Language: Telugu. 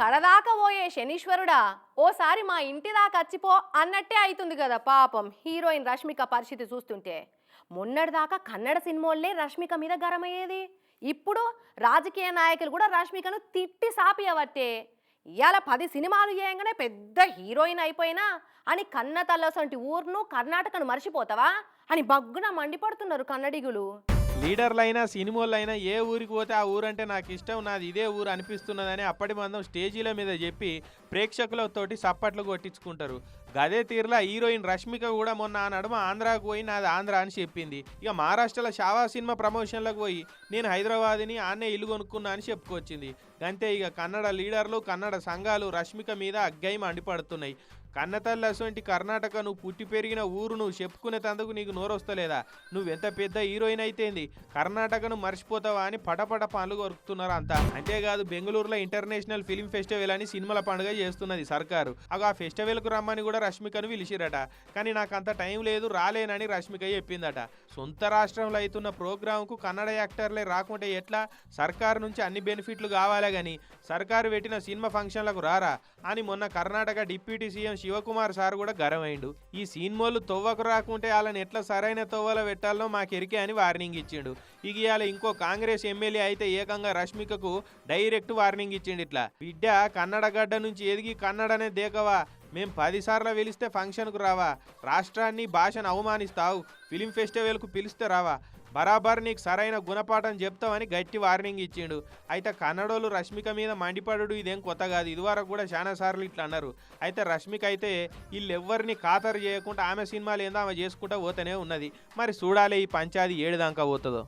కడదాకా పోయే శనీశ్వరుడా ఓసారి మా ఇంటి దాకా వచ్చిపో అన్నట్టే అవుతుంది కదా పాపం హీరోయిన్ రష్మిక పరిస్థితి చూస్తుంటే. మొన్నటిదాకా కన్నడ సినిమాలే రష్మిక మీద గరమయ్యేది. ఇప్పుడు రాజకీయ నాయకులు కూడా రష్మికను తిట్టి సాపియవట్టే ఇవాళ పది సినిమాలు చేయంగానే పెద్ద హీరోయిన్ అయిపోయినా అని కన్న తల్లసంటి ఊరును కర్ణాటకను మర్చిపోతావా? అని బగ్గున మండిపడుతున్నారు కన్నడిగులు. లీడర్లైనా సినిమాలైనా ఏ ఊరికి పోతే ఆ ఊరంటే నాకు ఇష్టం నాది ఇదే ఊరు అనిపిస్తున్నదని అప్పటి మందం స్టేజీల మీద చెప్పి ప్రేక్షకులతోటి సప్పట్లు కొట్టించుకుంటారు. గదే తీరులా హీరోయిన్ రష్మిక కూడా మొన్న ఆ నడుమ ఆంధ్రాకు పోయి నాది ఆంధ్ర అని చెప్పింది. ఇక మహారాష్ట్రలో షావా సినిమా ప్రమోషన్లకు పోయి నేను హైదరాబాద్ని ఆనే ఇల్లు కొనుక్కున్నా అని చెప్పుకొచ్చింది. అంతే ఇక కన్నడ లీడర్లు కన్నడ సంఘాలు రష్మిక మీద అగ్గై మండిపడుతున్నాయి. కన్నతల్లి అసొంటి కర్ణాటక నువ్వు పుట్టి పెరిగిన ఊరు నువ్వు చెప్పుకునేటందుకు నీకు నోరొస్తలేదా? నువ్వెంత పెద్ద హీరోయిన్ అయితేంది కర్ణాటకను మర్చిపోతావా అని పటపట పనులు కొరుకుతున్నారు అంతా. అంతేకాదు బెంగళూరులో ఇంటర్నేషనల్ ఫిల్మ్ ఫెస్టివల్ అని సినిమాల పండుగ చేస్తున్నది సర్కారు. అగ ఆ ఫెస్టివల్కు రమ్మని కూడా రష్మికను పిలిచిరట. కానీ నాకు అంత టైం లేదు రాలేనని రష్మిక చెప్పిందట. సొంత రాష్ట్రంలో అవుతున్న ప్రోగ్రాంకు కన్నడ యాక్టర్లే రాకుంటే ఎట్లా? సర్కారు నుంచి అన్ని బెనిఫిట్లు కావాలే గాని సర్కారు పెట్టిన సినిమా ఫంక్షన్లకు రారా? అని మొన్న Karnataka deputy CM Shivakumar sir కూడా గరమైండు. ఈ సినిమాలు తవ్వకు రాకుంటే వాళ్ళని ఎట్లా సరైన తొవ్వలో పెట్టాలో మాకు ఎరికే అని వార్నింగ్ ఇచ్చిండు. ఇక ఇవాళ ఇంకో కాంగ్రెస్ ఎమ్మెల్యే అయితే ఏకంగా రష్మికకు డైరెక్ట్ వార్నింగ్ ఇచ్చిండు ఇట్లా. బిడ్డ కన్నడ గడ్డ నుంచి ఎదిగి కన్నడనే దేకవా? మేం పదిసార్లు పిలిస్తే ఫంక్షన్కు రావా? రాష్ట్రాన్ని భాషను అవమానిస్తావు? ఫిలిం ఫెస్టివల్కు పిలిస్తే రావా? బరాబర్ నీకు సరైన గుణపాఠం చెప్తామని గట్టి వార్నింగ్ ఇచ్చిండు. అయితే కన్నడోలు రష్మిక మీద మండిపడు ఇదేం కొత్త కాదు. ఇదివరకు కూడా చాలా సార్లు ఇట్లా అన్నారు. అయితే రష్మిక అయితే వీళ్ళెవ్వరిని ఖాతరు చేయకుండా ఆమె సినిమాలు ఏందో ఆమె చేసుకుంటా పోతూనే ఉన్నది. మరి చూడాలి ఈ పంచాది ఏడు దాకా పోతుందో.